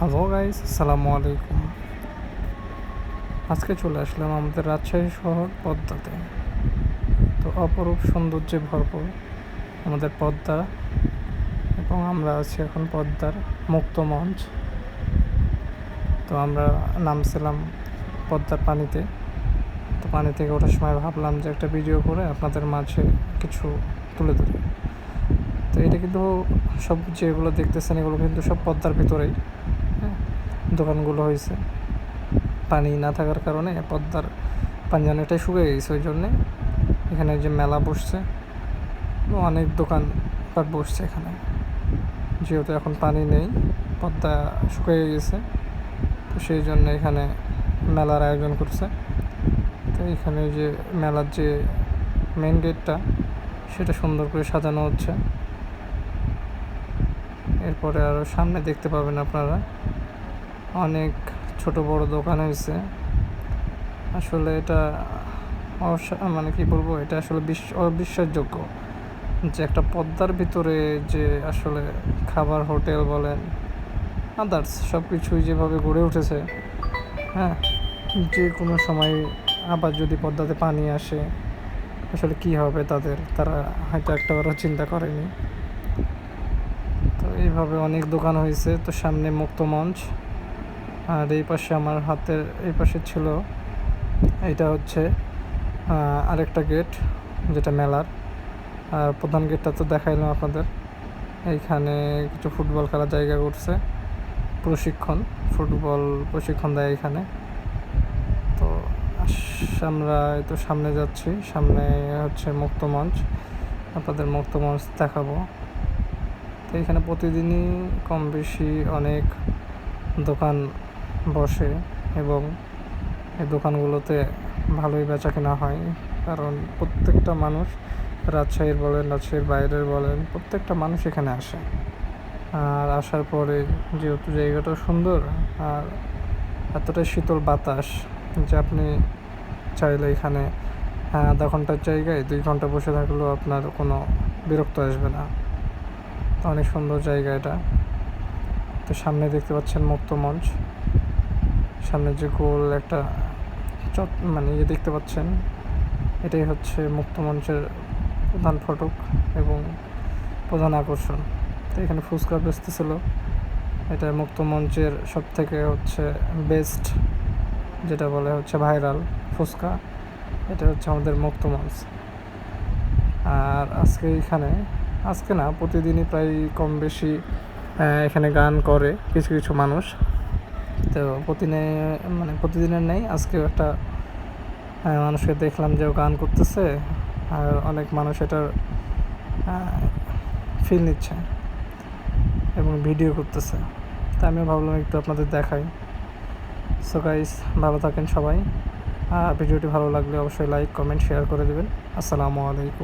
Hello guys, আসসালামু আলাইকুম। আজকে চলে আসলাম আমাদের রাজশাহী শহর পদ্মাতে। তো অপরূপ সৌন্দর্যে ভরপুর আমাদের পদ্মা এবং আমরা আছি এখন পদ্মার মুক্ত মঞ্চ। তো আমরা নামছিলাম পদ্মার পানিতে। তো পানি থেকে ওঠার সময় ভাবলাম যে একটা ভিডিও করে আপনাদের মাঝে কিছু তুলে ধরি। তো এটা কিন্তু সব যেগুলো দেখতেছেন এগুলো কিন্তু সব পদ্মার ভিতরেই। দোকানগুলো হয়েছে। পানি না থাকার কারণে পদ্মার পানি অনেকটাই শুকিয়ে গেছে, ওই জন্যে এখানে যে মেলা বসছে, অনেক দোকান বসছে এখানে। যেহেতু এখন পানি নেই, পদ্মা শুকিয়ে গেছে, তো সেই জন্য এখানে মেলার আয়োজন করছে। তো এখানে যে মেলার যে মেন গেটটা সেটা সুন্দর করে সাজানো হচ্ছে। এরপরে আরও সামনে দেখতে পাবেন আপনারা অনেক ছোট বড় দোকান হয়েছে। আসলে এটা মানে কি বলব, এটা আসলে বিশ- অবিশ্বাসযোগ্য যে একটা পদ্মার ভিতরে যে আসলে খাবার হোটেল বলেন আদার্স সব কিছুই যেভাবে গড়ে উঠেছে হ্যাঁ যে কোনো সময় আবার যদি পদ্মাতে পানি আসে, আসলে কি হবে তাদের? তারা হয়তো একটাবারও চিন্তা করেনি। তো এইভাবে অনেক দোকান হয়েছে। তো সামনে মুক্ত মঞ্চ। আর এই পাশে আমার হাতের, এই পাশে ছিল এটা হচ্ছে আরেকটা গেট যেটা মেলার। আর প্রধান গেটটা তো দেখাইলাম আপনাদের। এইখানে কিছু ফুটবল খেলার জায়গা করছে। প্রশিক্ষণ, ফুটবল প্রশিক্ষণ দেয় এখানে। তো আমরা তো সামনে যাচ্ছি। সামনে হচ্ছে মুক্ত মঞ্চ। আপনাদের মুক্ত মঞ্চ দেখাবো। তো এখানে প্রতিদিনই কম বেশি অনেক দোকান বসে এবং এই দোকানগুলোতে ভালোই বেচা কেনা হয়। কারণ প্রত্যেকটা মানুষ রাজশাহীর বলেন রাজশাহীর বাইরের বলেন প্রত্যেকটা মানুষ এখানে আসে। আর আসার পরে যেহেতু জায়গাটা সুন্দর আর এতটাই শীতল বাতাস যে আপনি চাইলে এখানে হ্যাঁ, আধা ঘণ্টার জায়গায় দুই ঘণ্টা বসে থাকলেও আপনার কোনো বিরক্ত আসবে না। অনেক সুন্দর জায়গা এটা। তো সামনে দেখতে পাচ্ছেন মুক্ত মঞ্চ। সামনে যে গোল, একটা মানে ইয়ে দেখতে পাচ্ছেন, এটাই হচ্ছে মুক্ত মঞ্চের প্রধান ফটক এবং প্রধান আকর্ষণ। তো এখানে ফুচকা বেচতেছিল। এটা মুক্ত মঞ্চের সব থেকে হচ্ছে বেস্ট যেটা বলে হচ্ছে ভাইরাল ফুচকা। এটা হচ্ছে আমাদের মুক্ত মঞ্চ। আর আজকে এখানে, আজকে না, প্রতিদিনই প্রায় কম বেশি এখানে গান করে কিছু কিছু মানুষ। তো প্রতিদিনে মানে প্রতিদিনের নেই, আজকেও একটা মানুষকে দেখলাম যে ও গান করতেছে, আর অনেক মানুষ এটার ফিল নিচ্ছে এবং ভিডিও করতেছে। তা আমিও ভাবলাম একটু আপনাদের দেখাই। সো গাইস ভালো থাকেন সবাই। আর ভিডিওটি ভালো লাগলে অবশ্যই লাইক কমেন্ট শেয়ার করে দেবেন। আসসালামু আলাইকুম।